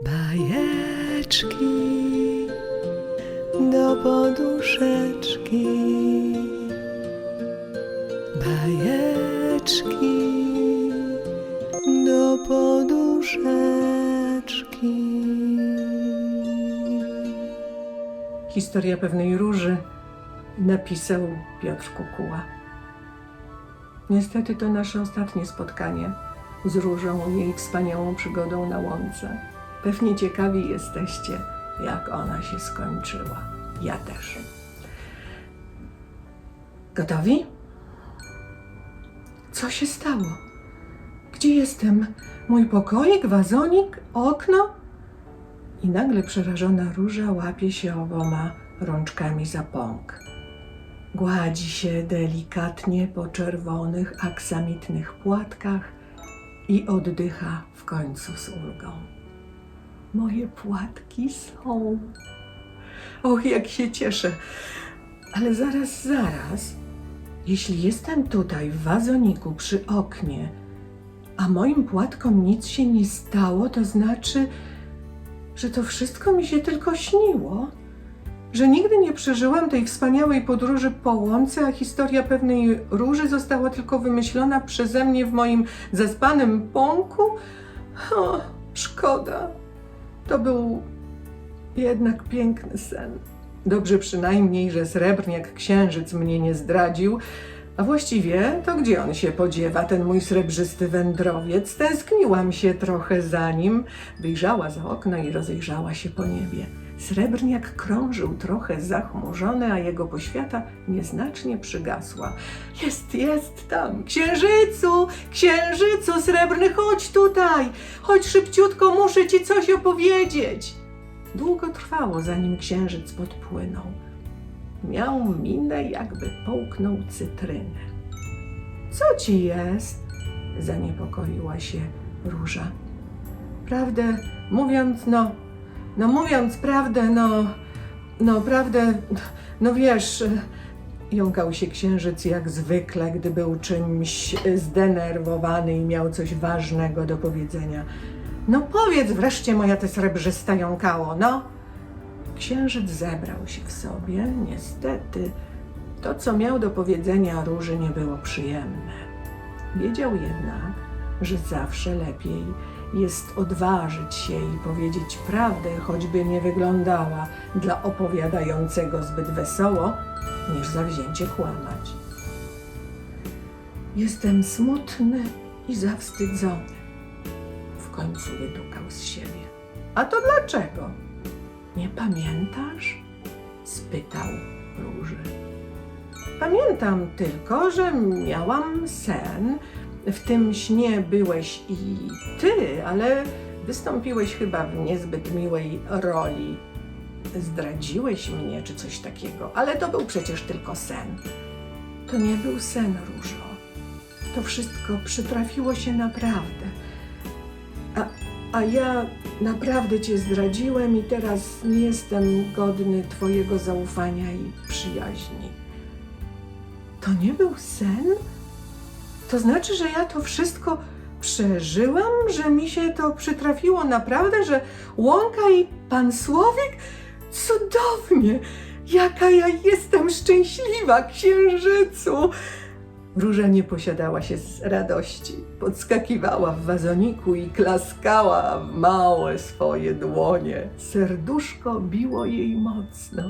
Bajeczki do poduszeczki. Bajeczki do poduszeczki. Historia pewnej róży napisał Piotr Kukuła. Niestety to nasze ostatnie spotkanie z różą i jej wspaniałą przygodą na łące. Pewnie ciekawi jesteście, jak ona się skończyła. Ja też. Gotowi? Co się stało? Gdzie jestem? Mój pokoik, wazonik, okno? I nagle przerażona róża łapie się oboma rączkami za pąk. Gładzi się delikatnie po czerwonych, aksamitnych płatkach i oddycha w końcu z ulgą. Moje płatki są. Och, jak się cieszę. Ale zaraz, zaraz. Jeśli jestem tutaj w wazoniku przy oknie, a moim płatkom nic się nie stało, to znaczy, że to wszystko mi się tylko śniło że nigdy nie przeżyłam tej wspaniałej podróży po łące, a historia pewnej róży została tylko wymyślona przeze mnie w moim zaspanym pąku? O, szkoda. To był jednak piękny sen. Dobrze przynajmniej, że srebrniak księżyc mnie nie zdradził, a właściwie to gdzie on się podziewa, ten mój srebrzysty wędrowiec? Tęskniłam się trochę za nim. Wyjrzała za okno i rozejrzała się po niebie. Srebrniak krążył trochę zachmurzony, a jego poświata nieznacznie przygasła. Jest, jest tam! Księżycu! Księżycu srebrny, chodź tutaj! Chodź szybciutko, muszę ci coś opowiedzieć! Długo trwało, zanim księżyc podpłynął. Miał minę, jakby połknął cytrynę. Co ci jest? Zaniepokoiła się róża. Prawdę mówiąc, no, no mówiąc prawdę, no, no prawdę, no wiesz, jąkał się księżyc jak zwykle, gdy był czymś zdenerwowany i miał coś ważnego do powiedzenia. No powiedz wreszcie, moja te srebrzysta jąkało, no. Księżyc zebrał się w sobie. Niestety, to, co miał do powiedzenia róży, nie było przyjemne. Wiedział jednak, że zawsze lepiej jest odważyć się i powiedzieć prawdę, choćby nie wyglądała dla opowiadającego zbyt wesoło, niż zawzięcie kłamać. Jestem smutny i zawstydzony. W końcu wydukał z siebie. A to dlaczego? Nie pamiętasz? spytał Róży. Pamiętam tylko, że miałam sen. W tym śnie byłeś i ty, ale wystąpiłeś chyba w niezbyt miłej roli. Zdradziłeś mnie czy coś takiego, ale to był przecież tylko sen. To nie był sen, Różo. To wszystko przytrafiło się naprawdę. A, a ja naprawdę cię zdradziłem i teraz nie jestem godny twojego zaufania i przyjaźni. To nie był sen? To znaczy, że ja to wszystko przeżyłam, że mi się to przytrafiło naprawdę, że Łąka i pan Słowik? Cudownie! Jaka ja jestem szczęśliwa, księżycu! Róża nie posiadała się z radości. Podskakiwała w wazoniku i klaskała w małe swoje dłonie. Serduszko biło jej mocno.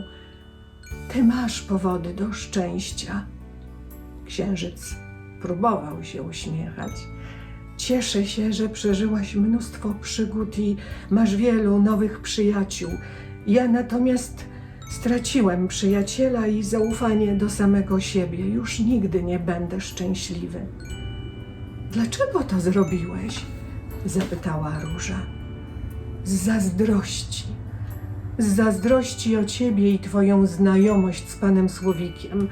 Ty masz powody do szczęścia. Księżyc próbował się uśmiechać. Cieszę się, że przeżyłaś mnóstwo przygód i masz wielu nowych przyjaciół. Ja natomiast straciłem przyjaciela i zaufanie do samego siebie. Już nigdy nie będę szczęśliwy. Dlaczego to zrobiłeś? zapytała Róża. Z zazdrości. Z zazdrości o ciebie i twoją znajomość z panem Słowikiem.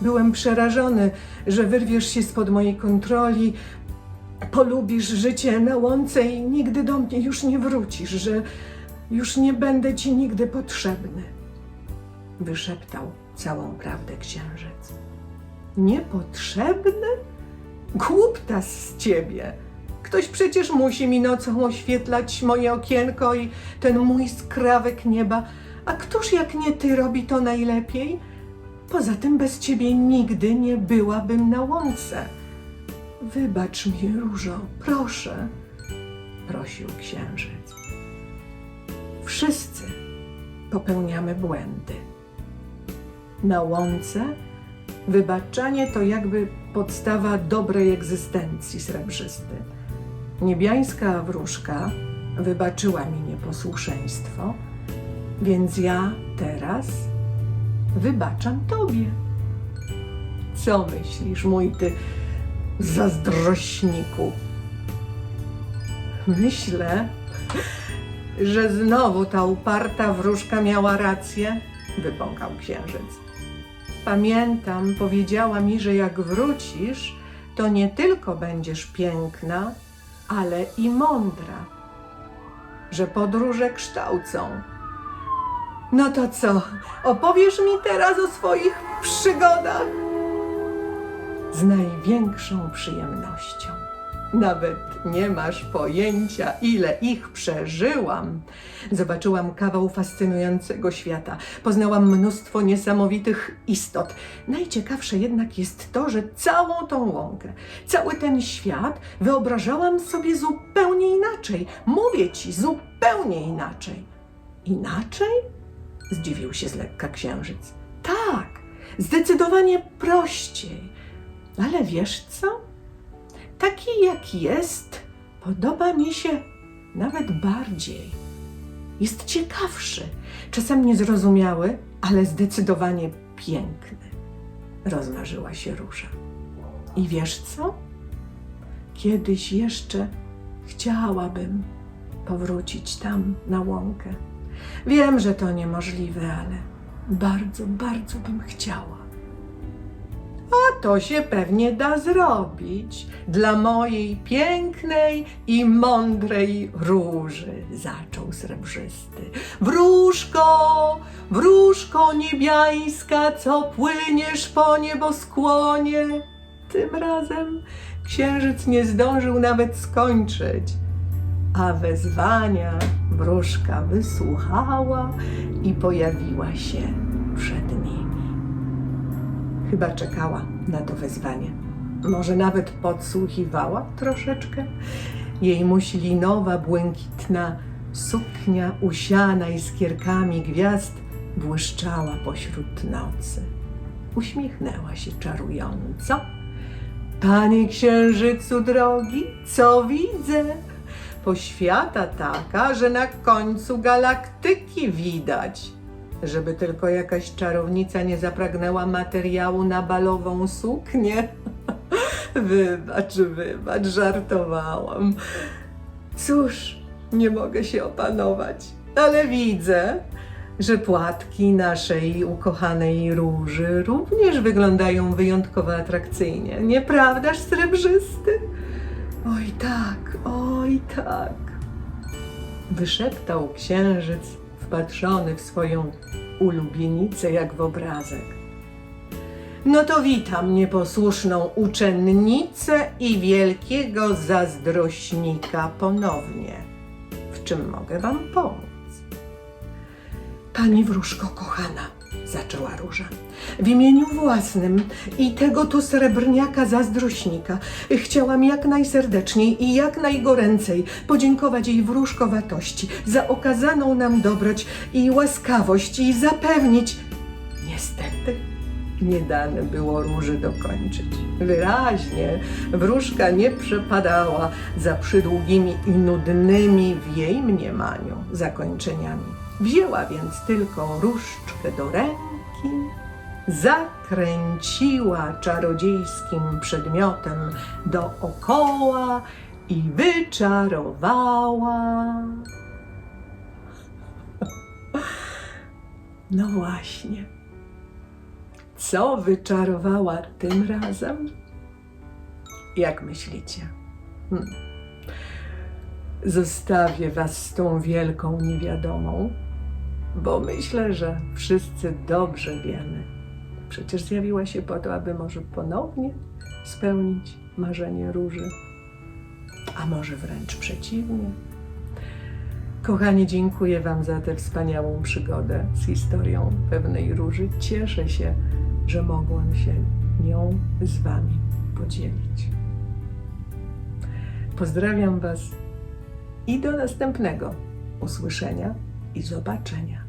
Byłem przerażony, że wyrwiesz się spod mojej kontroli, polubisz życie na łące i nigdy do mnie już nie wrócisz, że już nie będę ci nigdy potrzebny. Wyszeptał całą prawdę księżyc. Niepotrzebny? Głuptas z ciebie. Ktoś przecież musi mi nocą oświetlać moje okienko i ten mój skrawek nieba. A któż jak nie ty robi to najlepiej? Poza tym bez ciebie nigdy nie byłabym na łące. Wybacz mi, Różo, proszę, prosił księżyc. Wszyscy popełniamy błędy. Na łące wybaczanie to jakby podstawa dobrej egzystencji srebrzysty. Niebiańska wróżka wybaczyła mi nieposłuszeństwo, więc ja teraz wybaczam tobie. Co myślisz, mój ty zazdrośniku? Myślę, że znowu ta uparta wróżka miała rację, wypąkał księżyc. Pamiętam, powiedziała mi, że jak wrócisz, to nie tylko będziesz piękna, ale i mądra, że podróże kształcą. No to co, opowiesz mi teraz o swoich przygodach? Z największą przyjemnością. Nawet nie masz pojęcia, ile ich przeżyłam. Zobaczyłam kawał fascynującego świata. Poznałam mnóstwo niesamowitych istot. Najciekawsze jednak jest to, że całą tą łąkę, cały ten świat wyobrażałam sobie zupełnie inaczej. Mówię ci, zupełnie inaczej. Inaczej? Zdziwił się z lekka księżyc. Tak, zdecydowanie prościej. Ale wiesz co? Taki jak jest, podoba mi się nawet bardziej. Jest ciekawszy, czasem niezrozumiały, ale zdecydowanie piękny. Rozmarzyła się róża. I wiesz co? Kiedyś jeszcze chciałabym powrócić tam na łąkę. Wiem, że to niemożliwe, ale bardzo, bardzo bym chciała. A to się pewnie da zrobić dla mojej pięknej i mądrej róży, zaczął srebrzysty. Wróżko, wróżko niebiańska, co płyniesz po nieboskłonie. Tym razem księżyc nie zdążył nawet skończyć, a wezwania wróżka wysłuchała i pojawiła się przed nimi. Chyba czekała na to wezwanie. Może nawet podsłuchiwała troszeczkę. Jej muślinowa, błękitna suknia usiana iskierkami gwiazd błyszczała pośród nocy. Uśmiechnęła się czarująco. Panie księżycu drogi, co widzę? Poświata taka, że na końcu galaktyki widać żeby tylko jakaś czarownica nie zapragnęła materiału na balową suknię. wybacz, wybacz, żartowałam. Cóż, nie mogę się opanować, ale widzę, że płatki naszej ukochanej róży również wyglądają wyjątkowo atrakcyjnie. Nieprawdaż, srebrzysty? Oj tak, oj tak. Wyszeptał księżyc wpatrzony w swoją ulubienicę jak w obrazek. No to witam nieposłuszną uczennicę i wielkiego zazdrośnika ponownie. W czym mogę wam pomóc? Pani wróżko kochana, zaczęła Róża, w imieniu własnym i tego tu srebrniaka zazdrośnika chciałam jak najserdeczniej i jak najgoręcej podziękować jej wróżkowatości za okazaną nam dobroć i łaskawość i zapewnić, niestety, nie dane było Róży dokończyć. Wyraźnie wróżka nie przepadała za przydługimi i nudnymi w jej mniemaniu zakończeniami. Wzięła więc tylko różdżkę do ręki, zakręciła czarodziejskim przedmiotem dookoła i wyczarowała. No właśnie. Co wyczarowała tym razem? Jak myślicie? Hmm. Zostawię was z tą wielką niewiadomą, bo myślę, że wszyscy dobrze wiemy. Przecież zjawiła się po to, aby może ponownie spełnić marzenie róży. A może wręcz przeciwnie. Kochani, dziękuję Wam za tę wspaniałą przygodę z historią pewnej róży. Cieszę się, że mogłam się nią z Wami podzielić. Pozdrawiam Was i do następnego usłyszenia i zobaczenia.